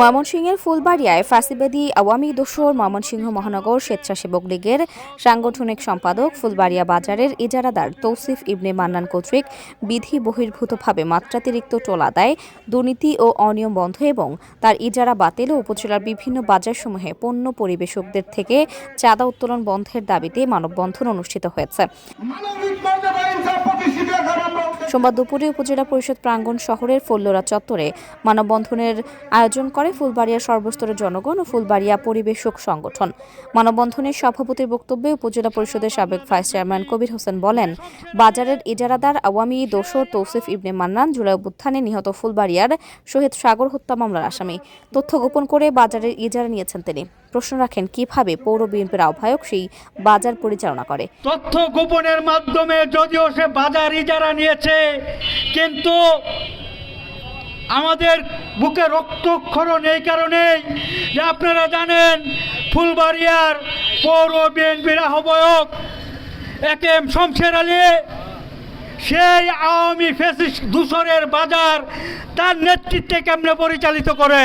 ময়মনসিংহের ফুলবাড়িয়ায় ফাঁসিবাদী আওয়ামী দোসর ময়মনসিংহ মহানগর স্বেচ্ছাসেবক লীগের সাংগঠনিক সম্পাদক ফুলবাড়িয়া বাজারের ইজারাদার তৌসিফ ইবনে মান্নান কর্তৃক বিধি বহির্ভূতভাবে মাত্রাতিরিক্ত টোল আদায় দুর্নীতি ও অনিয়ম বন্ধ এবং তার ইজারা বাতিল ও উপজেলার বিভিন্ন বাজারসমূহে পণ্য পরিবেশকদের থেকে চাঁদা উত্তোলন বন্ধের দাবিতে মানববন্ধন অনুষ্ঠিত হয়েছে। সোমবার দুপুরে উপজেলা পরিষদ প্রাঙ্গণ শহরের ফল্লোরা চত্বরে মানববন্ধনের আয়োজন করে ফুলবাড়িয়া সর্বস্তরের জনগণ ও ফুলবাড়িয়া পরিবেশক সংগঠন। মানববন্ধনের সভাপতির বক্তব্যে উপজেলা পরিষদের সাবেক ভাইস চেয়ারম্যান কবির হোসেন বলেন, বাজারের ইজারাদার আওয়ামী দোসর তৌসিফ ইবনে মান্নান জুলাই অভ্যুত্থানে নিহত ফুলবাড়িয়ার শহীদ সাগর হত্যা মামলার আসামি। তথ্য গোপন করে বাজারের ইজারা নিয়েছেন তিনি। প্রশ্ন রাখেন, কীভাবে পৌর বিএনপির আহ্বায়ক সেই বাজার পরিচালনা করে? তথ্য গোপনের মাধ্যমে যদিও সে বাজার ইজারা নিয়েছে কিন্তু আমাদের বুকে রক্তক্ষরণ এই কারণেই যে আপনারা জানেন, ফুলবাড়িয়ার পৌর বিএনপির আহ্বায়ক একে এম শমশের আলী, সেই আওয়ামী ফেসিস্ট দূষণের বাজার তার নেতৃত্বে কেমনে পরিচালিত করে?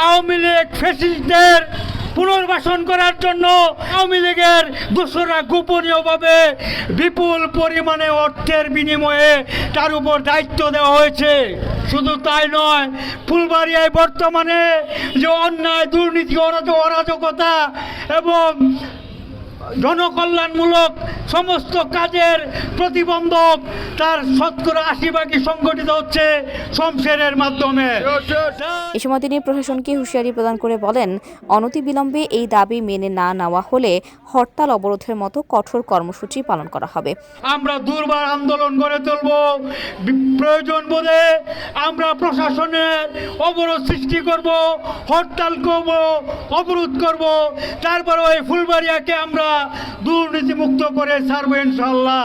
আওয়ামী লীগ ফেসিস্টদের পুনর্বাসন করার জন্য আওয়ামী লীগের দোসরা গোপনীয়ভাবে বিপুল পরিমাণে অর্থের বিনিময়ে তার উপর দায়িত্ব দেওয়া হয়েছে। শুধু তাই নয়, ফুলবাড়িয়ায় বর্তমানে যে অন্যায়, দুর্নীতি অরাজক অরাজকতা এবং জনকল্যাণমূলক সমস্ত কাজের প্রতিবন্ধক তার শতকরা আশি ভাগই সংগঠিত হচ্ছে শমশেরের মাধ্যমে। এ সময় তিনি প্রশাসনকে হুঁশিয়ারি প্রদান করে বলেন অনতিবিলম্বে এই দাবি মেনে না নেওয়া হলে হরতাল অবরোধের মতো কঠোর কর্মসূচি পালন করা হবে। আমরা দুর্বার আন্দোলন গড়ে তুলব। প্রয়োজন বোধে আমরা প্রশাসনের অবরোধ সৃষ্টি করব হরতাল করব অবরোধ করব। তারপরে ওই ফুলবাড়িয়াকে আমরা দুর্নীতিমুক্ত করে ছাড়বো ইনশাল্লাহ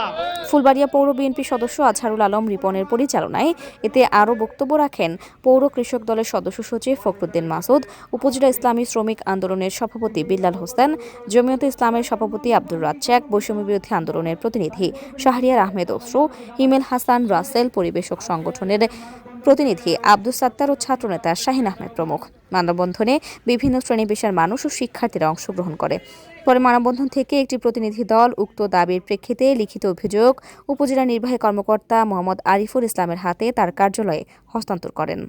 ফুলবাড়িয়া পৌর বিএনপি সদস্য আজহারুল আলম রিপনের পরিচালনায় এতে আরও বক্তব্য রাখেন পৌর কৃষক দলের সদস্য সচিব ফখরুদ্দিন মাসুদ, উপজেলা ইসলামী শ্রমিক আন্দোলনের সভাপতি বিল্লাল হোসেন, জমিয়ত ইসলামের সভাপতি আব্দুর রাজ্জাক, বৈষম্য বিরোধী আন্দোলনের প্রতিনিধি শাহরিয়ার আহমেদ অসরু হিমেল হাসান রাসেল পরিবেশক সংগঠনের প্রতিনিধি আব্দুল সাত্তার ও ছাত্রনেতা শাহিন আহমেদ প্রমুখ। মানববন্ধনে বিভিন্ন শ্রেণি পেশার মানুষ ও শিক্ষার্থীরা অংশগ্রহণ করে। পরে মানববন্ধন থেকে একটি প্রতিনিধি দল উক্ত দাবির প্রেক্ষিতে লিখিত অভিযোগ উপজেলা নির্বাহী কর্মকর্তা মোহাম্মদ আরিফুল ইসলামের হাতে তার কার্যালয়ে হস্তান্তর করেন।